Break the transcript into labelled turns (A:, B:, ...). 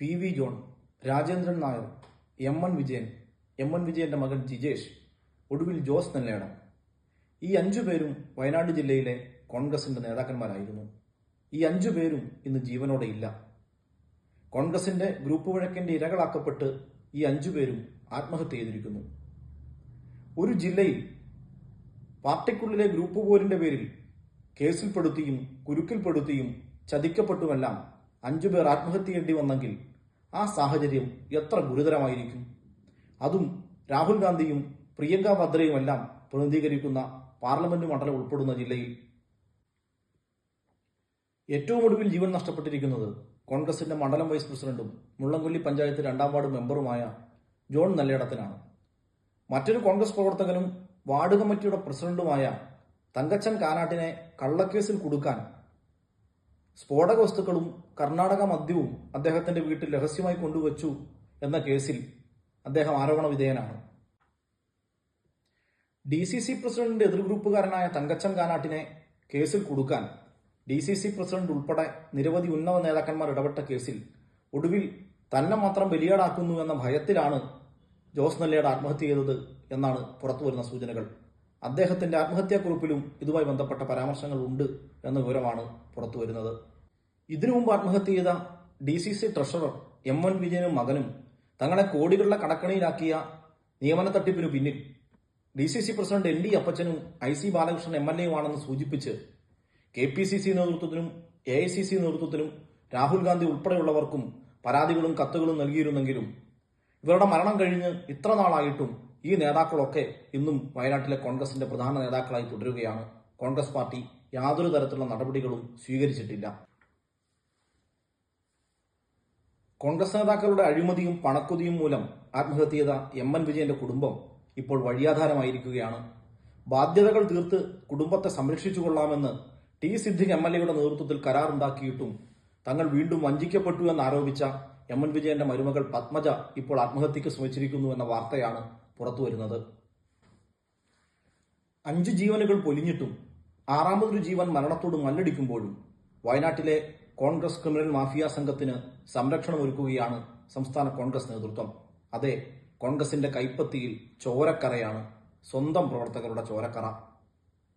A: P V John Rajendran Nair M N Vijayan M N വിജയന്റെ മകൻ ജിജേഷ് ഒടുവിൽ ജോസ് നെല്ലേടം ഈ അഞ്ചു പേരും വയനാട് ജില്ലയിലെ കോൺഗ്രസിന്റെ നേതാക്കന്മാരായിരുന്നു. ഈ അഞ്ചു പേരും ഇന്ന് ജീവനോടെ ഇല്ല. കോൺഗ്രസിന്റെ ഗ്രൂപ്പ് വഴക്കിന്റെ ഇരകളാക്കപ്പെട്ട് ഈ അഞ്ചു പേരും ആത്മഹത്യ ചെയ്തിരിക്കുന്നു. ഒരു ജില്ലയിൽ പാർട്ടിക്കുള്ളിലെ ഗ്രൂപ്പ് പോരിന്റെ പേരിൽ കേസിൽപ്പെടുത്തിയും കുരുക്കിൽപ്പെടുത്തിയും ചതിക്കപ്പെട്ടുമെല്ലാം അഞ്ചു പേർ ആത്മഹത്യ ചെയ്യേണ്ടി വന്നെങ്കിൽ ആ സാഹചര്യം എത്ര ഗുരുതരമായിരിക്കും? അതും രാഹുൽ ഗാന്ധിയും പ്രിയങ്ക ഭദ്രയുമെല്ലാം പ്രതിനിധീകരിക്കുന്ന പാർലമെന്റ് മണ്ഡലം ഉൾപ്പെടുന്ന ജില്ലയിൽ. ഏറ്റവും ഒടുവിൽ ജീവൻ നഷ്ടപ്പെട്ടിരിക്കുന്നത് കോൺഗ്രസിന്റെ മണ്ഡലം വൈസ് പ്രസിഡന്റും മുള്ളംകൊല്ലി പഞ്ചായത്ത് രണ്ടാം വാർഡ് മെമ്പറുമായ ജോൺ നല്ലയിടത്തിനാണ് മറ്റൊരു കോൺഗ്രസ് പ്രവർത്തകനും വാർഡ് കമ്മിറ്റിയുടെ പ്രസിഡന്റുമായ തങ്കച്ചൻ കാനാട്ടിനെ കള്ളക്കേസിൽ കുടുക്കാൻ സ്ഫോടക വസ്തുക്കളും കർണാടക മദ്യവും അദ്ദേഹത്തിന്റെ വീട്ടിൽ രഹസ്യമായി കൊണ്ടുവച്ചു എന്ന കേസിൽ അദ്ദേഹം ആരോപണ വിധേയനാണ്. ഡി സി സി പ്രസിഡന്റിന്റെ എതിർഗ്രൂപ്പുകാരനായ തങ്കച്ചൻ കാനാട്ടിനെ കേസിൽ കൊടുക്കാൻ ഡി സി സി പ്രസിഡന്റ് ഉൾപ്പെടെ നിരവധി ഉന്നത നേതാക്കന്മാർ ഇടപെട്ട കേസിൽ ഒടുവിൽ തന്നെ മാത്രം ബലിയാടാക്കുന്നു എന്ന ഭയത്തിലാണ് ജോസ് നെല്ലയുടെ ആത്മഹത്യ ചെയ്തത് എന്നാണ് പുറത്തുവരുന്ന സൂചനകൾ. അദ്ദേഹത്തിന്റെ ആത്മഹത്യാക്കുറിപ്പിലും ഇതുമായി ബന്ധപ്പെട്ട പരാമർശങ്ങൾ ഉണ്ട് എന്ന വിവരമാണ് പുറത്തുവരുന്നത്. ഇതിനു മുമ്പ് ആത്മഹത്യ ചെയ്ത D C C treasurer M N വിജയനും മകനും തങ്ങളെ കോടികളുടെ കടക്കണിയിലാക്കിയ നിയമന തട്ടിപ്പിനു പിന്നിൽ D C C president N D അപ്പച്ചനും I C Balakrishnan M L എയുമാണെന്ന് സൂചിപ്പിച്ച് കെ പി സി സി നേതൃത്വത്തിനും എ ഐ സി സി നേതൃത്വത്തിനും രാഹുൽ ഗാന്ധി ഉൾപ്പെടെയുള്ളവർക്കും പരാതികളും കത്തുകളും നൽകിയിരുന്നെങ്കിലും ഇവരുടെ മരണം കഴിഞ്ഞ് ഇത്ര നാളായിട്ടും ഈ നേതാക്കളൊക്കെ ഇന്നും വയനാട്ടിലെ കോൺഗ്രസിന്റെ പ്രധാന നേതാക്കളായി തുടരുകയാണ്. കോൺഗ്രസ് പാർട്ടി യാതൊരു തരത്തിലുള്ള നടപടികളും സ്വീകരിച്ചിട്ടില്ല. കോൺഗ്രസ് നേതാക്കളുടെ അഴിമതിയും പണക്കൊതിയും മൂലം ആത്മഹത്യ ചെയ്ത എം എൻ വിജയന്റെ കുടുംബം ഇപ്പോൾ വഴിയാധാരമായിരിക്കുകയാണ്. ബാധ്യതകൾ തീർത്ത് കുടുംബത്തെ സംരക്ഷിച്ചുകൊള്ളാമെന്ന് ടി സിദ്ദിഖ് എം എൽ എയുടെ നേതൃത്വത്തിൽ കരാറുണ്ടാക്കിയിട്ടും തങ്ങൾ വീണ്ടും വഞ്ചിക്കപ്പെട്ടു എന്നാരോപിച്ച എം എൻ വിജയന്റെ മരുമകൾ പത്മജ ഇപ്പോൾ ആത്മഹത്യക്ക് ശ്രമിച്ചിരിക്കുന്നു എന്ന വാർത്തയാണ് പുറത്തുവരുന്നത്. അഞ്ച് ജീവനുകൾ പൊലിഞ്ഞിട്ടും ആറാമതൊരു ജീവൻ മരണത്തോട് മല്ലടിക്കുമ്പോഴും വയനാട്ടിലെ കോൺഗ്രസ് ക്രിമിനൽ മാഫിയ സംഘത്തിന് സംരക്ഷണം ഒരുക്കുകയാണ് സംസ്ഥാന കോൺഗ്രസ് നേതൃത്വം. അതെ കോൺഗ്രസിന്റെ കൈപ്പത്തിയിൽ ചോരക്കറയാണ് സ്വന്തം പ്രവർത്തകരുടെ ചോരക്കറ.